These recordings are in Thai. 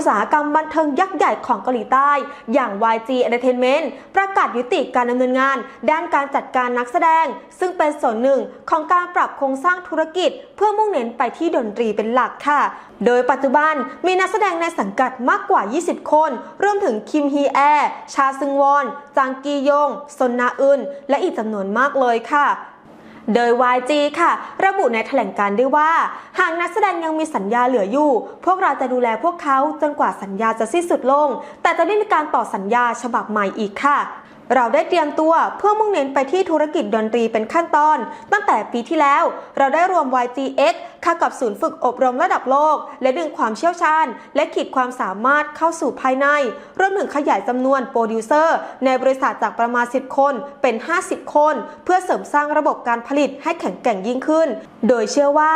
อุตสาหกรรมบันเทิงยักษ์ใหญ่ของเกาหลีใต้ อย่าง YG Entertainment ประกาศยุติการดำเนินงาน ด้านการจัดการนักแสดง ซึ่งเป็นส่วนหนึ่งของการปรับโครงสร้างธุรกิจ เพื่อมุ่งเน้นไปที่ดนตรีเป็นหลักค่ะ โดยปัจจุบันมีนักแสดงในสังกัดมากกว่า 20 คน รวมถึงคิมฮีแอร์ชาซึงวอน จางกียงซนนาอึน และอีกจำนวนมากเลยค่ะ โดย YG ค่ะ ระบุในแถลงการ์ด้วยว่า หากนักแสดงยังมีสัญญาเหลืออยู่ พวกเราจะดูแลพวกเขาจนกว่าสัญญาจะสิ้นสุดลง แต่จะไม่มีการต่อสัญญาฉบับใหม่อีกค่ะ เราได้เตรียมตัวเพื่อมุ่งเน้นไปที่ธุรกิจดนตรีเป็นขั้นตอน ตั้งแต่ปีที่แล้ว เราได้รวม YGX เข้ากับศูนย์ฝึกอบรมระดับโลก และดึงความเชี่ยวชาญ และขีดความสามารถเข้าสู่ภายในรวมถึงขยายจำนวนโปรดิวเซอร์ในบริษัทจากประมาณ 10 คนเป็น 50 คน เพื่อเสริมสร้างระบบการผลิตให้แข็งแกร่งยิ่งขึ้น โดยเชื่อว่า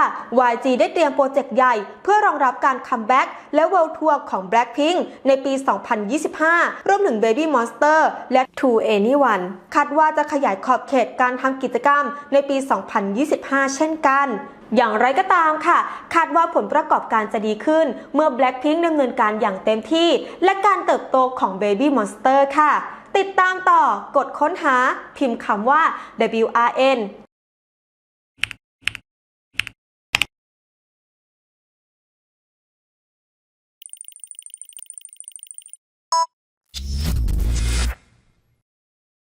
YG ได้เตรียมโปรเจกต์ใหญ่ เพื่อรองรับการคัมแบ็กและเวิลด์ทัวร์ของ Blackpink ในปี 2025 รวมถึง Baby Monster และ To Anyone คาดว่าจะขยายขอบเขตการทำกิจกรรมในปี 2025 เช่นกันอย่างไรก็ตามค่ะ คาดว่าผลประกอบการจะดีขึ้น เมื่อ Blackpink ดำเนินการอย่างเต็มที่ และการเติบโตของ Baby Monster ค่ะ ติดตามต่อกดค้นหา พิมพ์คำว่า WRN